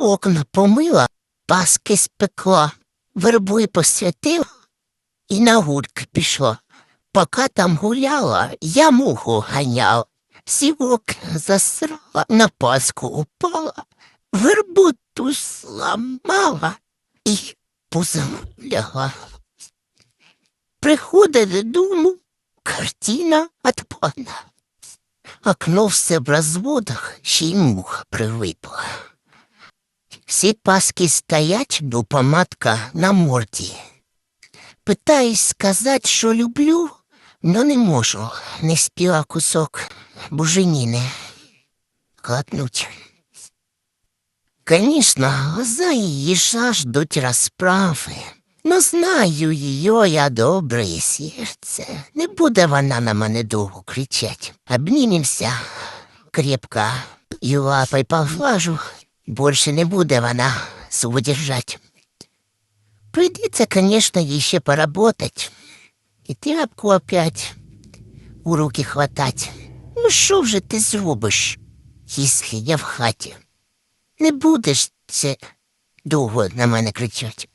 окна помила, паски спекла, вербуй посвятив і на гурки пішло. Поки там гуляла, я муху ганяв. Сівок засрала, на паску упала, вербу ту сламала і позам лягла. Приходить додому, картина отпадна. Окно все в розводах, ще й муха привипла. Всі паски стоять, ну помадка на морді. Питаюсь сказати, що люблю, но не можу. Не спіла кусок буженіни. Глотнуть. Конечно, глаза її жаждуть розправи. Но знаю її я добре серце. Не буде вона на мене довго кричать. Обнімемся крепко і поглажу. Больше не буде вона свого держать. Придется, конечно, еще поработать. И тряпку опять у руки хватать. Ну що вже ти зробиш, якщо я в хаті? Не будеш це довго на мене кричать.